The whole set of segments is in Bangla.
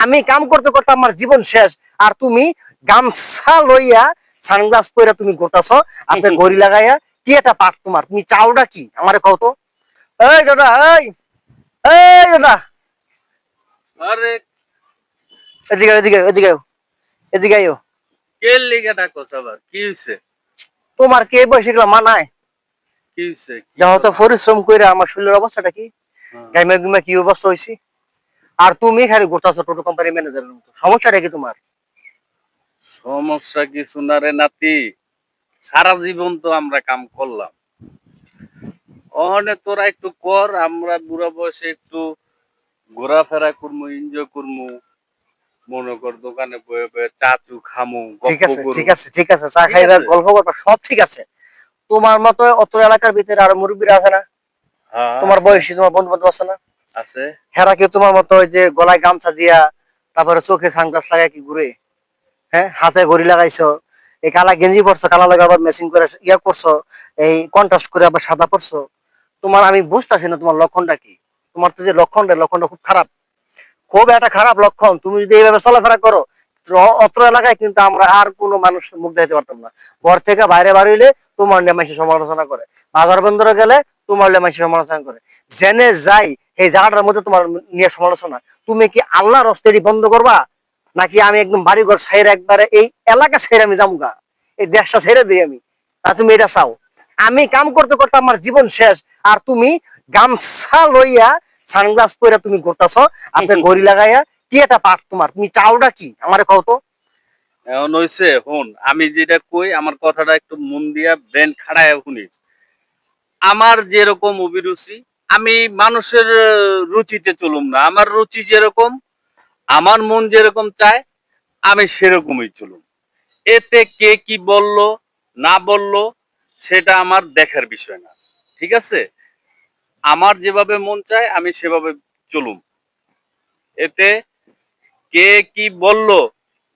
আমি কাম করতে করতে আমার জীবন শেষ। আর তুমি গামছা লইয়া সানগ্লাস পরে তুমি গোটাছ আপনি গড়ি লাগাইয়া কি একটা পাঠ তোমার? তুমি চাওটা কি? আমারে কও তো। এই দাদা এই এই দাদা। আরে। এদিকে এদিকে এদিকে এদিকে আইও কে লিগে ডাকো আবার? কি হইছে? তোমার কে বসে গেল মানায়? কি হইছে? যাও তো পরিশ্রম করে আমার শরীরের অবস্থাটা কি? হ্যাঁ। গাইমা গুমা কি অবস্থা হয়েছে আর তুমি খালি গোটাছো টোটো কোম্পানি ম্যানেজারের মতো। সমস্যাটা কি তোমার? সমস্যা কিছু না রে নাতি। সারা জীবন তো আমরা কাম করলাম। ওখানে তোরা একটু কর আমরা বুড়া বয়সে একটু ঘোরাফেরা করব এনজয় করব মনে কর দোকানে বয়ে বয়ে চা চু খামু ঠিক আছে ঠিক আছে ঠিক আছে চা খাইবা গল্প করবা সব ঠিক আছে। তোমার মতো অত এলাকার ভিতরে আর মুরব্বীরা আছে না? হ্যাঁ, তোমার বয়সী তোমার বন্ধু বান্ধব আছে না? আছে। হেরা কি তোমার মতো ওই যে গলায় গামছা দিয়া, তারপরে চোখে সানগ্লাস কি ঘুরে? হ্যাঁ হাতে ঘড়ি লাগাইছো, এই কালা গেঞ্জি পরছো, কালা আবার করে ইয়া করছ, এই কন্ট্রাস্ট করে আবার সাদা পরছো। তোমার আমি বুঝতেছি না তোমার লক্ষণটা কি। তোমার তো যে লক্ষণটা লক্ষণটা খুব খারাপ। খুব একটা খারাপ লক্ষণ। তুমি যদি এইভাবে চলাফেরা করো অত্র এলাকায় কিন্তু আমরা আর কোনো মানুষ মুখ দেখতে পারতাম না। ঘর থেকে বাইরে বাড়িলে তোমার নিয়ে সমালোচনা করে। বাজার বন্দরে গেলে তোমার মানুষ সমালোচনা করে। জেনে যাই এই জায়গাটার মধ্যে তোমার নিয়ে সমালোচনা। তুমি কি আল্লাহর রস্তেরি বন্ধ করবা? নাকি আমি একদম বাড়িঘর সাইরে একবারে এই এলাকা ছেড়ে আমি যামগা? এই দেশটা ছেড়ে দিই আমি। তা তুমি এটা চাও? আমি কাম করতে করতে আমার জীবন শেষ। আর তুমি গামছা লইয়া সানগ্লাস পরে তুমি গোটাছ আপনি ঘড়ি লাগাইয়া, কি এটা পাঠ তোমার? তুমি চাওটা কি? আমারে কও তো। আমি যেটা কই, আমার কথাটা একটু মন দিয়া, ব্রেন খাড়ায় শুনিস। আমার যেরকম অভিরুচি আমি মানুষের রুচিতে চলুম না। আমার রুচি যেরকম আমার মন যেরকম চায় আমি সেরকমই চলুম। এতে কে কি বলল না বলল সেটা আমার দেখার বিষয় না। ঠিক আছে? আমার যেভাবে মন চায় আমি সেভাবে চলুম। এতে কে কি বলল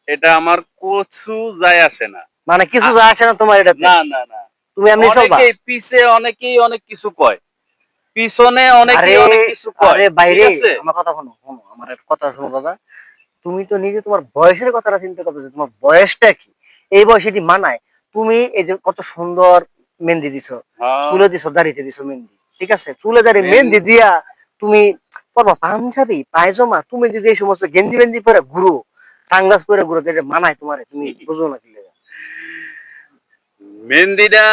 এটা আমার কচু যায় আসে না। মানে কিছু যায় আসে না তোমার এটা না না না। তুমি এমনি চলবা অনেকেই পিছে অনেকেই অনেক কিছু কয়। পিছনে অনেকেই অনেক কিছু কয়। আরে বাইরে আমার কথা শোনো শোনো আমার কথা শোনো দাদা তুমি তো নিজে তোমার বয়সের কথাটা চিন্তা তোমার বয়সটা কি? এই বয়সে এটি মানায়। তুমি এই যে কত সুন্দর মেহেন্দি দিছো হ্যাঁ, চুলে দিছো দাড়িতে দিছো মেহেন্দি ঠিক আছে? চুলে দাড়ি মেহেন্দি। দিয়া তুমি পরবা পাঞ্জাবি পায়জামা তুমি যদি এই সমস্ত গেঞ্জি বেঞ্জি পরে ঘুরো সানগ্লাস পরে ঘুরো মানায় তোমার তুমি বুঝো না। মেহেন্দিটা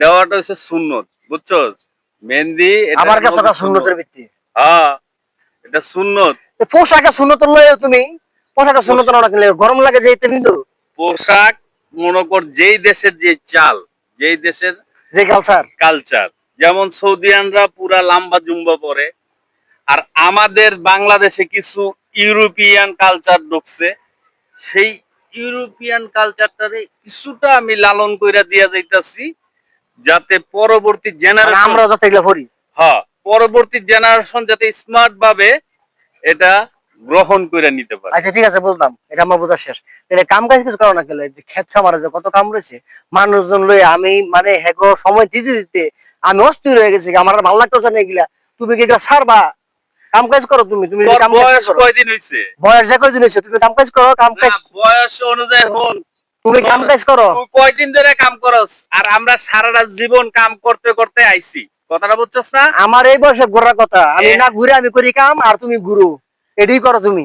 দেওয়াটা হচ্ছে সুন্নত বুঝছ মেহেন্দি আমার কাছে সুন্নতের ভিত্তি। হ্যাঁ এটা সুন্নত। পোশাকে সুন্নত লয়ে তুমি। পোশাকে সুন্নত না রাখলে গরম লাগে যেতে কিন্তু। পোশাক মনে কর যেই দেশের যে চাল যেই দেশের যে কালচার কালচার যেমন সৌদিয়ানরা পুরা লাম্বা জুম্বা পরে আর আমাদের বাংলাদেশে কিছু ইউরোপিয়ান কালচার ঢুকছে সেই ইউরোপিয়ান কালচারটারে কিছুটা আমি লালন কইরা দিয়া যাইতাছি যাতে পরবর্তী মানে জেনারেশন আমরা যত এগুলো করি। হ্যাঁ পরবর্তী জেনারেশন যাতে স্মার্ট ভাবে এটা গ্রহণ করে নিতে পারে। আচ্ছা ঠিক আছে বুঝলাম। এটা আমার বোঝা শেষ। তাহলে কাম কাজ কিছু করো না গেলে যে ক্ষেত খামারে যে কত কাম রয়েছে মানুষজন লয়ে আমি মানে হেগো সময় দিতে দিতে আমি অস্থির হয়ে গেছি। আমার ভালো লাগতেছে না এগুলা। তুমি কি এগুলা ছাড়বা? কাম কাজ করো তুমি তুমি কাম বয়স কয়দিন হইছে? বয়স যে কয়দিন হইছে তুমি কাম কাজ করো কাম কাজ বয়স অনুযায়ী হল তুমি কাম কাজ করো। তুই কয়দিন ধরে কাম করস? আর আমরা সারাটা জীবন কাম করতে করতে আইছি। কথাটা বুঝছস না? আমার এই বয়সে ঘোরার কথা। আমি না ঘুরে আমি করি কাম আর তুমি গুরু এটাই করো তুমি।